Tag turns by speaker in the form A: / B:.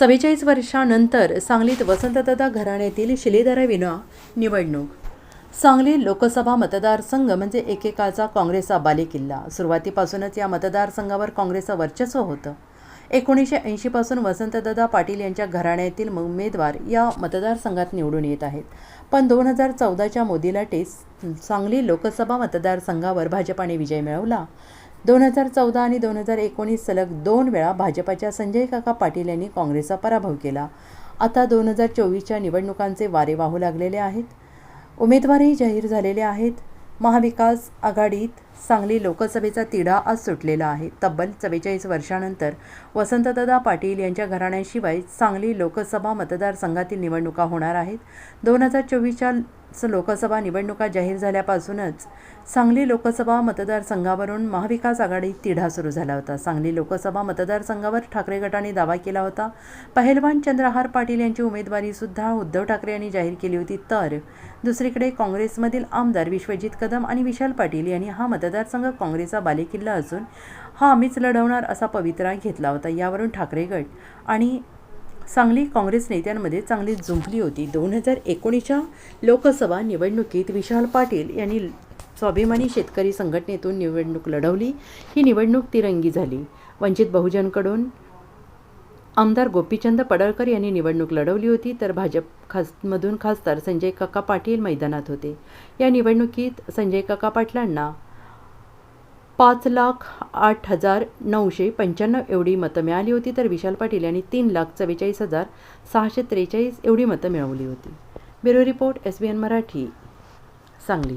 A: चव्वेचाळीस वर्षानंतर सांगलीत वसंतदादा घराण्यातील शिलेदाराविना निवडणूक. सांगली लोकसभा मतदारसंघ म्हणजे एकेकाळचा काँग्रेसचा बालेकिल्ला. सुरुवातीपासूनच या मतदारसंघावर काँग्रेसचं वर्चस्व होतं. एकोणीसशे ऐंशीपासून वसंतदादा पाटील यांच्या घराण्यातील उमेदवार या मतदारसंघात निवडून येत आहेत. पण दोन हजार चौदाच्या मोदी लाटेत सांगली लोकसभा मतदारसंघावर भाजपाने विजय मिळवला. दोन हजार चौदा आणि दोन हजार एकोणीस सलग दोन वेळा भाजपाच्या संजय काका पाटील यांनी काँग्रेसचा पराभव केला. आता दोन हजार चोवीसच्या निवडणुकांचे वारे वाहू लागलेले आहेत. उमेदवारही जाहीर झालेले आहेत. महाविकास आघाडीत सांगली लोकसभेचा तिढा आज सुटलेला आहे. तब्बल चव्वेचाळीस वर्षानंतर वसंतदादा पाटील यांच्या घराण्याशिवाय सांगली लोकसभा मतदारसंघातील निवडणुका होणार आहेत. दोन हजार चोवीसच्या लोकसभा निवडणुका जाहीर झाल्यापासूनच सांगली लोकसभा मतदारसंघावरून महाविकास आघाडीत तिढा सुरू झाला होता. सांगली लोकसभा मतदारसंघावर ठाकरे गटाने दावा केला होता. पहिलवान चंद्रहार पाटील यांची उमेदवारीसुद्धा उद्धव ठाकरे यांनी जाहीर केली होती. तर दुसरीकडे काँग्रेसमधील आमदार विश्वजित कदम आणि विशाल पाटील यांनी हा मतदारसंघ काँग्रेसचा बालेकिल्ला असून हा आम्हीच लढवणार असा पवित्रा घेतला होता. यावरून ठाकरे गट आणि सांगली काँग्रेस नेत्यांमध्ये चांगली जुंपली होती. दोन हजार एकोणीसच्या लोकसभा निवडणुकीत विशाल पाटील यांनी स्वाभिमानी शेतकरी संघटनेतून निवडणूक लढवली. ही निवडणूक तिरंगी झाली. वंचित बहुजनकडून आमदार गोपीचंद पडळकर यांनी निवडणूक लढवली होती तर भाजप खासमधून खासदार संजय काका पाटील मैदानात होते. या निवडणुकीत संजय काका पाटलांना पाच लाख आठ हजार नऊशे पंच्याण्णव एवढी मतं मिळाली होती तर विशाल पाटील यांनी तीन लाख चव्वेचाळीस हजार सहाशे त्रेचाळीस एवढी मतं मिळवली होती. Bureau report S B N Marathi Sangli.